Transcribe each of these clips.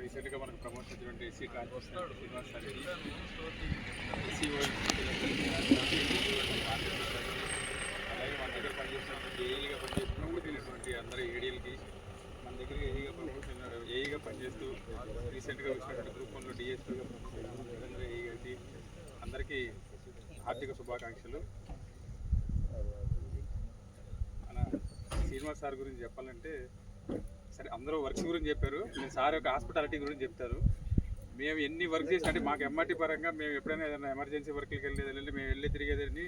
రీసెంట్గా మనకు ప్రమోషన్ వచ్చినటువంటి ఎస్సీ ట్రాన్స్పోర్ట్ శ్రీనివాస్ సార్కి ఎస్సీ అలాగే మన దగ్గర పనిచేస్తున్నటువంటి ఏఈగా పనిచేస్తున్నటువంటి అందరూ ఏడీలకి మన దగ్గర ఏఈగా ప్రమోషన్ ఏఈగా పనిచేస్తూ రీసెంట్గా వచ్చినటువంటి గ్రూప్ వన్లో డిఎస్పీగా ఏఈ అందరికీ హార్దిక శుభాకాంక్షలు. మన శ్రీనివాస్ సార్ గురించి చెప్పాలంటే సరే అందరూ వర్క్స్ గురించి చెప్పారు. నేను సార్ యొక్క హాస్పిటాలిటీ గురించి చెప్తారు. మేము ఎన్ని వర్క్ చేసి అంటే మాకు ఎంఆర్టీ పరంగా మేము ఎప్పుడైనా ఏదైనా ఎమర్జెన్సీ వర్క్లకి వెళ్ళేది వెళ్ళి మేము వెళ్ళి తిరిగేదని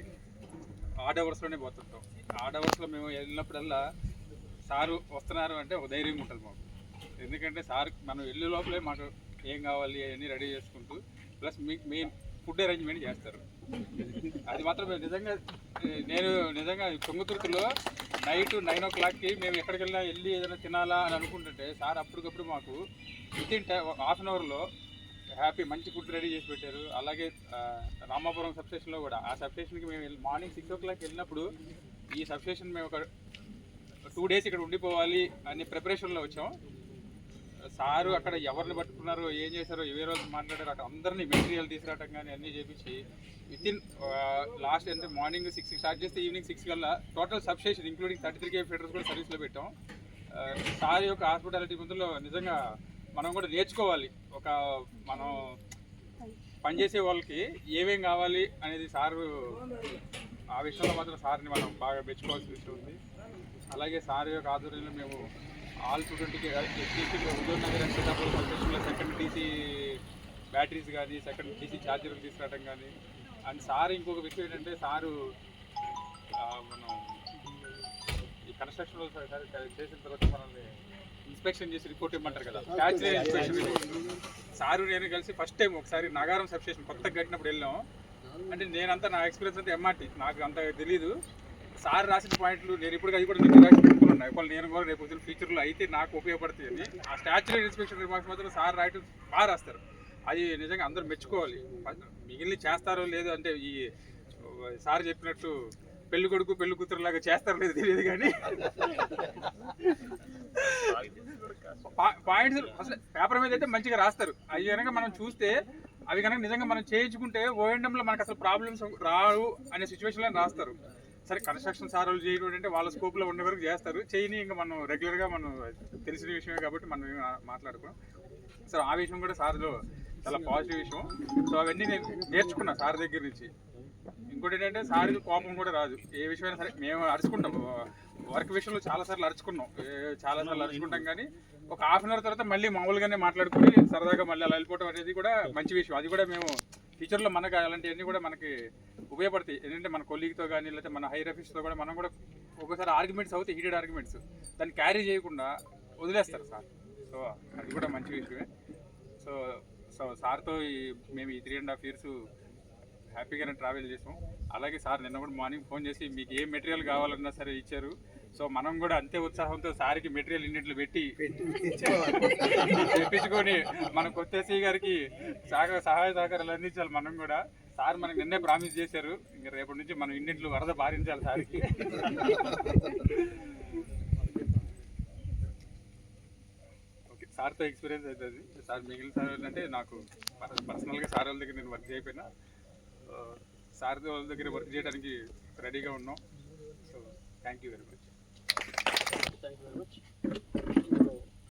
ఆడ్ అవర్స్లోనే పోతుంటాం. ఆడ్ అవర్స్లో మేము వెళ్ళినప్పుడల్లా సారు వస్తున్నారు అంటే ఒక ధైర్యం ఉంటుంది మాకు. ఎందుకంటే సార్ మనం వెళ్ళే లోపలే మాకు ఏం కావాలి అవన్నీ రెడీ చేసుకుంటూ ప్లస్ మీ మెయిన్ ఫుడ్ అరేంజ్మెంట్ చేస్తారు. అది మాత్రం మేము నిజంగా నేను నిజంగా తుంగతుర్తిలో నైట్ నైన్ ఓ క్లాక్కి మేము ఎక్కడికి వెళ్ళినా వెళ్ళి ఏదైనా తినాలా అని అనుకుంటుంటే సార్ అప్పటికప్పుడు మాకు విత్ ఇన్ హాఫ్ అన్ అవర్లో హ్యాపీ మంచి ఫుడ్ రెడీ చేసి పెట్టారు. అలాగే రామాపురం సబ్స్టేషన్లో కూడా. ఆ సబ్స్టేషన్కి మేము మార్నింగ్ సిక్స్ ఓ క్లాక్ వెళ్ళినప్పుడు ఈ సబ్స్టేషన్ మేము ఒక టూ డేస్ ఇక్కడ ఉండిపోవాలి అనే ప్రిపరేషన్లో వచ్చాం. సారు అక్కడ ఎవరిని పట్టుకున్నారో ఏం చేశారో ఏ రోజు మాట్లాడారు. అక్కడ అందరినీ మెటీరియల్ తీసుకురావటం కానీ అన్నీ చేపించి విత్ ఇన్ లాస్ట్ అంటే మార్నింగ్ సిక్స్ స్టార్ట్ చేస్తే ఈవినింగ్ సిక్స్ కల్లా total substation including thirty three K feeders కూడా సర్వీస్లో పెట్టాం. సార్ యొక్క హాస్పిటాలిటీ ముందులో నిజంగా మనం కూడా నేర్చుకోవాలి. ఒక మనం పనిచేసే వాళ్ళకి ఏమేం కావాలి అనేది సారు ఆ విషయంలో మాత్రం సార్ని మనం బాగా మెచ్చుకోవాల్సిన విషయం ఉంది. అలాగే సార్ యొక్క ఆధ్వర్యంలో మేము all two STC Huzurnagar Seethapuram సబ్స్టేషన్లో second TC batteries కానీ సెకండ్ టీసీ ఛార్జర్లు తీసుకురావడం కానీ అండ్ సార్ ఇంకొక విషయం ఏంటంటే సారు మనం ఈ కన్స్ట్రక్షన్ చేసిన తర్వాత మనల్ని ఇన్స్పెక్షన్ చేసి రిపోర్ట్ ఇవ్వమంటారు కదా. ఫ్యాక్టరీ ఇన్స్పెక్షన్ సారు నేను కలిసి ఫస్ట్ టైం ఒకసారి నాగారం సబ్స్టేషన్ కొత్తగా కట్టినప్పుడు వెళ్ళాం. అంటే నేనంతా నా ఎక్స్పీరియన్స్ అంతా ఎంఆర్టీ నాకు అంత తెలీదు. సార్ రాసిన పాయింట్లు నేను ఇప్పుడు అది కూడా నేను రాసి పెట్టుకున్నాను ఒకవేళ నేను కూడా రేపు వచ్చిన ఫ్యూచర్లో అయితే నాకు ఉపయోగపడుతుంది. ఆ స్టాచ్యురీ ఇన్స్పెక్షన్ రిమార్క్స్ మాత్రం సార్ రాయటం బాగా రాస్తారు. అది నిజంగా అందరూ మెచ్చుకోవాలి. మిగిలిన చేస్తారో లేదో అంటే ఈ సార్ చెప్పినట్టు పెళ్ళి కొడుకు పెళ్ళి కూతురు లాగా చేస్తారో లేదో తెలియదు కానీ. పా- పాయింట్స్ అసలు పేపర్ మీద అయితే మంచిగా రాస్తారు. అవి కనుక మనం చూస్తే అవి కనుక నిజంగా మనం చేయించుకుంటే ఓఎండంలో మనకు అసలు ప్రాబ్లమ్స్ రావు అనే సిచ్యువేషన్లో రాస్తారు. సరే కన్స్ట్రక్షన్ సార్ వాళ్ళు చేయడం అంటే వాళ్ళ స్కోప్లో ఉండే వరకు చేస్తారు. చేయని ఇంకా మనం రెగ్యులర్గా మనం తెలిసిన విషయమే కాబట్టి మనం ఏమి మాట్లాడుకోం. సో ఆ విషయం కూడా సార్లో చాలా పాజిటివ్ విషయం. సో అవన్నీ నేను నేర్చుకున్నా సార్ దగ్గర నుంచి. ఇంకోటి ఏంటంటే సార్కి కోపం కూడా రాదు. ఏ విషయమైనా సరే మేము అరుచుకుంటాం. వర్క్ విషయంలో చాలా సార్లు అరుచుకున్నాం. ఏ- చాలా సార్లు అరుచుకుంటాం కానీ ఒక హాఫ్ అన్ అవర్ తర్వాత మళ్ళీ మామూలుగానే మాట్లాడుకుని సరదాగా మళ్ళీ అలా వెళ్ళిపోవడం అనేది కూడా మంచి విషయం. అది కూడా మేము ఫ్యూచర్లో మనకు అలాంటివన్నీ కూడా మనకి ఉపయోగపడతాయి. ఏంటంటే మన కొలీగ్తో కానీ లేకపోతే మన హైర్ ఆఫీస్తో కూడా మనం కూడా ఒక్కోసారి ఆర్గ్యుమెంట్స్ అవుతాయి హీటెడ్ ఆర్గ్యుమెంట్స్ దాన్ని క్యారీ చేయకుండా వదిలేస్తారు సార్. సో అది కూడా మంచి విషయమే. సో సో సార్తో ఈ మేము ఈ త్రీ అండ్ హాఫ్ ఇయర్స్ హ్యాపీగానే ట్రావెల్ చేసాం అలాగే సార్ నిన్న కూడా మార్నింగ్ ఫోన్ చేసి మీకు ఏ మెటీరియల్ కావాలన్నా సరే ఇచ్చారు. సో మనం కూడా అంతే ఉత్సాహంతో సార్కి మెటీరియల్ ఇన్నిట్లు పెట్టి తెప్పించుకొని మన కొత్తేసీ గారికి సహ సహాయ సహకారాలు అందించాలి మనం కూడా. సార్ మనకి నిన్నే ప్రామిస్ చేశారు. ఇంకా రేపటి నుంచి మనం ఇండింట్లో వరద భారించాలి సార్కి ఓకే సార్తో ఎక్స్పీరియన్స్ అవుతుంది సార్ మిగిలిన సార్ అంటే నాకు పర్సనల్గా సార్ వాళ్ళ దగ్గర నేను వర్క్ చేయకపోయినా సార్ వాళ్ళ దగ్గర వర్క్ చేయడానికి రెడీగా ఉన్నాం. So thank you very much thank you very much